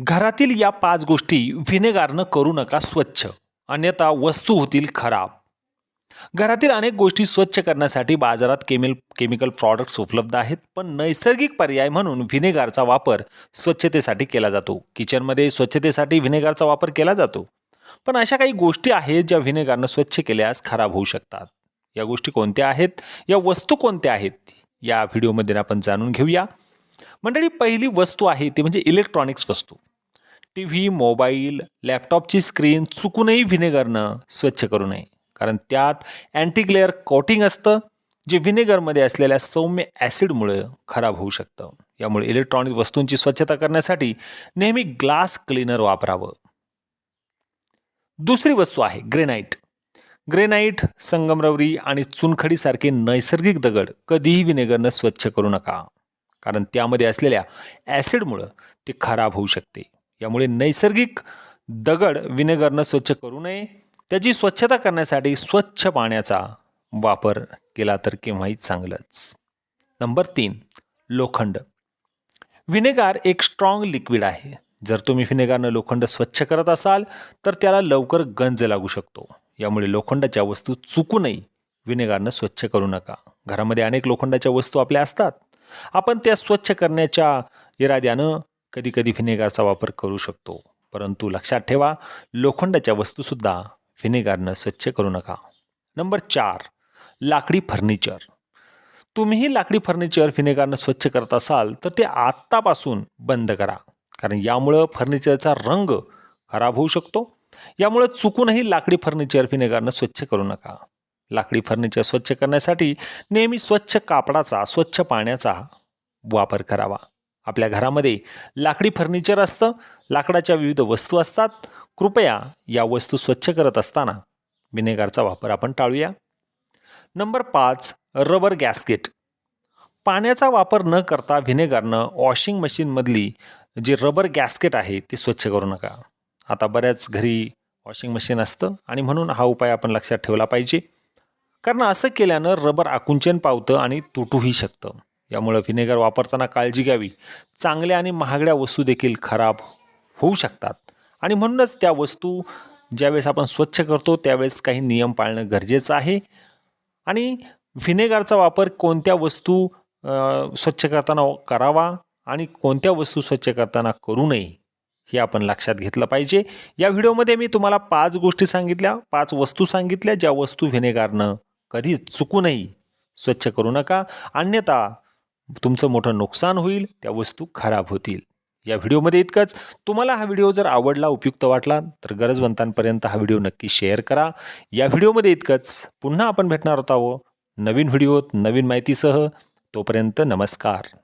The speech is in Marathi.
घरातील या पाच गोष्टी व्हिनेगारनं करू नका स्वच्छ. अन्यथा वस्तू होतील खराब. घरातील अनेक गोष्टी स्वच्छ करण्यासाठी बाजारात केमिल केमिकल प्रॉडक्ट्स उपलब्ध आहेत पण नैसर्गिक पर्याय म्हणून व्हिनेगारचा वापर स्वच्छतेसाठी केला जातो. किचनमध्ये स्वच्छतेसाठी व्हिनेगारचा वापर केला जातो. पण अशा काही गोष्टी आहेत ज्या व्हिनेगारनं स्वच्छ केल्यास खराब होऊ शकतात. या गोष्टी कोणत्या आहेत? या वस्तू कोणत्या आहेत? या व्हिडिओमध्ये आपण जाणून घेऊया. मंडळी पहिली वस्तू आहे ती म्हणजे इलेक्ट्रॉनिक्स वस्तू. टी व्ही मोबाईल लॅपटॉपची स्क्रीन चुकूनही व्हिनेगरनं स्वच्छ करू नये. कारण त्यात अँटीग्लेअर कोटिंग असतं जे व्हिनेगरमध्ये असलेल्या सौम्य ॲसिडमुळे खराब होऊ शकतं. यामुळे इलेक्ट्रॉनिक वस्तूंची स्वच्छता करण्यासाठी नेहमी ग्लास क्लीनर वापरावं. दुसरी वस्तू आहे ग्रेनाईट ग्रेनाईट संगमरवरी आणि चुनखडीसारखे नैसर्गिक दगड कधीही व्हिनेगरनं स्वच्छ करू नका. कारण त्यामध्ये असलेल्या ॲसिडमुळं ते खराब होऊ शकते. यामुळे नैसर्गिक दगड विनेगरनं स्वच्छ करू नये. त्याची स्वच्छता करण्यासाठी स्वच्छ पाण्याचा वापर केला तर केव्हाही चांगलंच. नंबर तीन लोखंड. व्हिनेगार एक स्ट्रॉंग लिक्विड आहे. जर तुम्ही व्हिनेगारनं लोखंड स्वच्छ करत असाल तर त्याला लवकर गंज लागू शकतो. यामुळे लोखंडाच्या वस्तू चुकूनही व्हिनेगारनं स्वच्छ करू नका. घरामध्ये अनेक लोखंडाच्या वस्तू आपल्या असतात. आपण त्या स्वच्छ करण्याच्या इराद्यानं कधीकधी व्हिनेगारचा वापर करू शकतो. परंतु लक्षात ठेवा लोखंडाच्या वस्तूसुद्धा व्हिनेगारनं स्वच्छ करू नका. नंबर चार लाकडी फर्निचर. तुम्हीही लाकडी फर्निचर व्हिनेगारनं स्वच्छ करत असाल तर ते आत्तापासून बंद करा. कारण यामुळं फर्निचरचा रंग खराब होऊ शकतो. यामुळं चुकूनही लाकडी फर्निचर व्हिनेगारनं स्वच्छ करू नका. लाकडी फर्निचर स्वच्छ करण्यासाठी नेहमी स्वच्छ कापडाचा स्वच्छ पाण्याचा वापर करावा. आपल्या घरामध्ये लाकडी फर्निचर असतं लाकडाच्या विविध वस्तू असतात. कृपया या वस्तू स्वच्छ करत असताना विनेगारचा वापर आपण टाळूया. नंबर पाच रबर गॅस्केट. पाण्याचा वापर न करता व्हिनेगारनं वॉशिंग मशीनमधली जी रबर गॅस्केट आहे ते स्वच्छ करू नका. आता बऱ्याच घरी वॉशिंग मशीन असतं आणि म्हणून हा उपाय आपण लक्षात ठेवला पाहिजे. कारण असं केल्यानं रबर आकुंचन पावतं आणि तुटूही शकतं. यामुळं व्हिनेगर वापरताना काळजी घ्यावी. चांगल्या आणि महागड्या वस्तू देखील खराब होऊ शकतात. आणि म्हणूनच त्या वस्तू ज्यावेळेस आपण स्वच्छ करतो त्यावेळेस काही नियम पाळणं गरजेचं आहे. आणि व्हिनेगारचा वापर कोणत्या वस्तू स्वच्छ करताना करावा आणि कोणत्या वस्तू स्वच्छ करताना करू नये हे आपण लक्षात घेतलं पाहिजे. या व्हिडिओमध्ये मी तुम्हाला पाच गोष्टी सांगितल्या पाच वस्तू सांगितल्या ज्या वस्तू व्हिनेगारनं कधी चुकूनही स्वच्छ करू नका. अन्यथा तुमचं मोठं नुकसान होईल त्या वस्तू खराब होतील. या व्हिडिओमध्ये इतकंच. तुम्हाला हा व्हिडिओ जर आवडला उपयुक्त वाटला तर गरजवंतांपर्यंत हा व्हिडिओ नक्की शेअर करा. या व्हिडिओमध्ये इतकंच. पुन्हा आपण भेटणार होत आहोत. नवीन व्हिडिओत नवीन माहितीसह. तोपर्यंत नमस्कार.